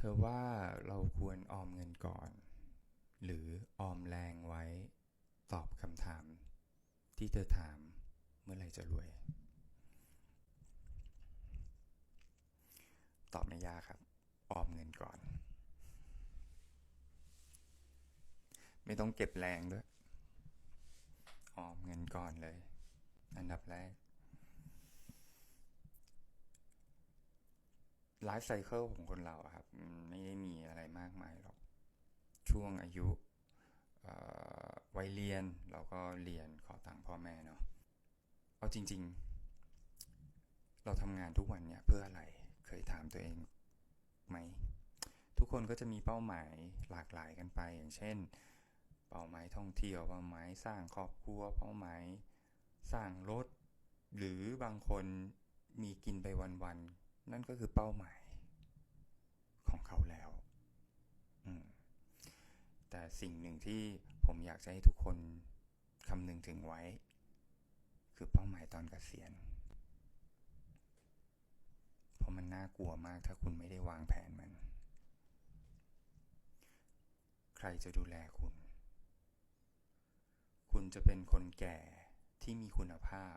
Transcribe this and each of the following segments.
ธอว่าเราควรออมเงินก่อน หรือออมแรงไว้ตอบคำถาม ที่เธอถามเมื่อไหร่จะรวย ตอบไม่ยากครับ ออมเงินก่อน ไม่ต้องเก็บแรงด้วย ออมเงินก่อนเลย อันดับแรก ไลฟ์ไซเคิลของคนเราครับ ไม่ได้มีอะไรมากมายหรอก ช่วงอายุวัยเรียนเราก็เรียนขอตังค์พ่อแม่เนาะเอาจริง ๆ เราทำงานทุกวันเนี่ยเพื่ออะไรเคยถามตัวเองไหม ทุกคนก็จะมีเป้าหมายหลากหลายกันไป อย่างเช่น เป้าหมายท่องเที่ยวเป้าหมายสร้างครอบครัวเป้าหมายสร้างรถ หรือบางคนมีกินไปวันๆ นั่นก็คือเป้าหมายของเขาแล้วแต่สิ่งหนึ่งที่ผมอยากจะให้ทุกคนคำนึงถึงไว้ คือเป้าหมายตอนเกษียณ เพราะมันน่ากลัวมากถ้าคุณไม่ได้วางแผนมัน ใครจะดูแลคุณ คุณจะเป็นคนแก่ที่มีคุณภาพ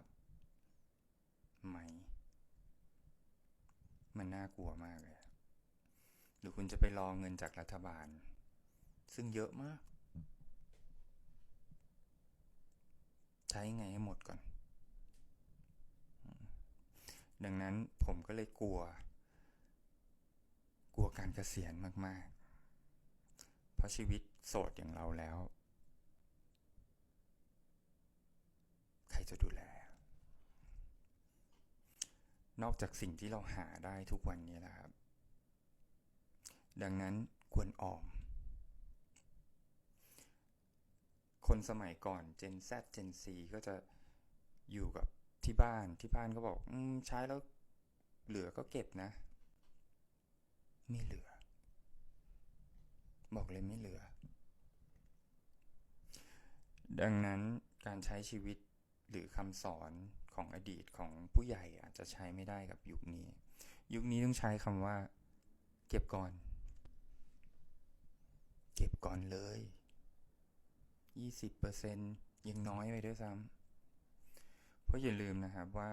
ไหม มันน่ากลัวมากเลย หรือคุณจะไปรอเงินจากรัฐบาล ซึ่งเยอะมาก ใช้ไงให้หมดก่อน ดังนั้นผมก็เลยกลัว กลัวการเกษียณมาก ๆ เพราะชีวิตโสดอย่างเราแล้ว ใครจะดูแล นอกจากสิ่งที่เราหาได้ทุกวันนี้นะครับ ดังนั้นควรออม คนสมัยก่อน Gen Z Gen C ก็จะอยู่กับที่บ้านที่บ้านก็บอกอใช้แล้วเหลือก็เก็บนะ ไม่เหลือ บอกเลยไม่เหลือ ดังนั้นการใช้ชีวิตหรือคำสอน ของอดีตของผู้ใหญ่อาจจะใช้ไม่ได้กับยุคนี้ ยุคนี้ต้องใช้คำว่า เก็บก่อน เก็บก่อนเลยยี่สิบเปอร์เซ็นยังน้อยไปด้วยซ้ำเพราะอย่าลืมนะครับว่า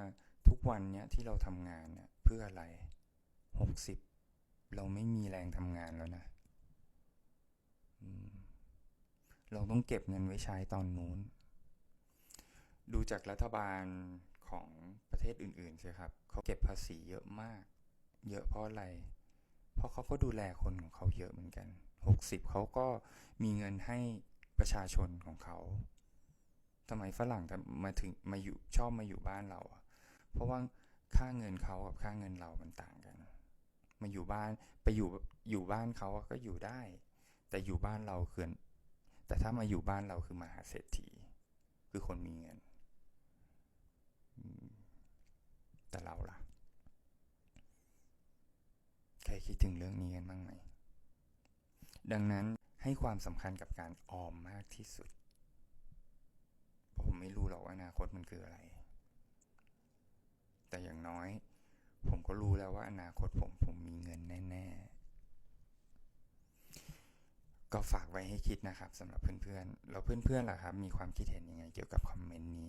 ทุกวันเนี้ยที่เราทำงานเนี่ยเพื่ออะไรหกสิบเราไม่มีแรงทำงานแล้วนะอืมเราต้องเก็บเงินไว้ใช้ตอนนู้น ดูจากรัฐบาล ของประเทศอื่นๆสิครับเขาเก็บภาษีเยอะมาก เยอะเพราะอะไร เพราะเขาก็ดูแลคนของเขาเยอะเหมือนกันหกสิบเขาก็มีเงินให้ประชาชนของเขาทำไมฝรั่งมาถึงมาอยู่ชอบมาอยู่บ้านเราอะเพราะว่าค่าเงินเขากับค่าเงินเรามันต่างกัน มาอยู่บ้านไปอยู่อยู่บ้านเขาก็อยู่ได้ แต่อยู่บ้านเราคือแต่ถ้ามาอยู่บ้านเราคือมหาเศรษฐี คือคนมีเงิน อืม แต่เราล่ะ ใครคิดถึงเรื่องนี้กันบ้างไหม ดังนั้นให้ความสำคัญกับการออมมากที่สุด เพราะผมไม่รู้หรอกว่าอนาคตมันคืออะไร แต่อย่างน้อย ผมก็รู้แล้วว่าอนาคตผมผมมีเงินแน่ ๆ ก็ฝากไว้ให้คิดนะครับสำหรับเพื่อนๆ แล้วเพื่อนๆล่ะครับ มีความคิดเห็นยังไงเกี่ยวกับคอมเมนต์นี้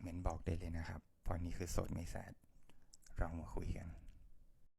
เมนบอกได้เลยนะครับ เพราะนี่คือโสดไม่แซดเรามาคุยกัน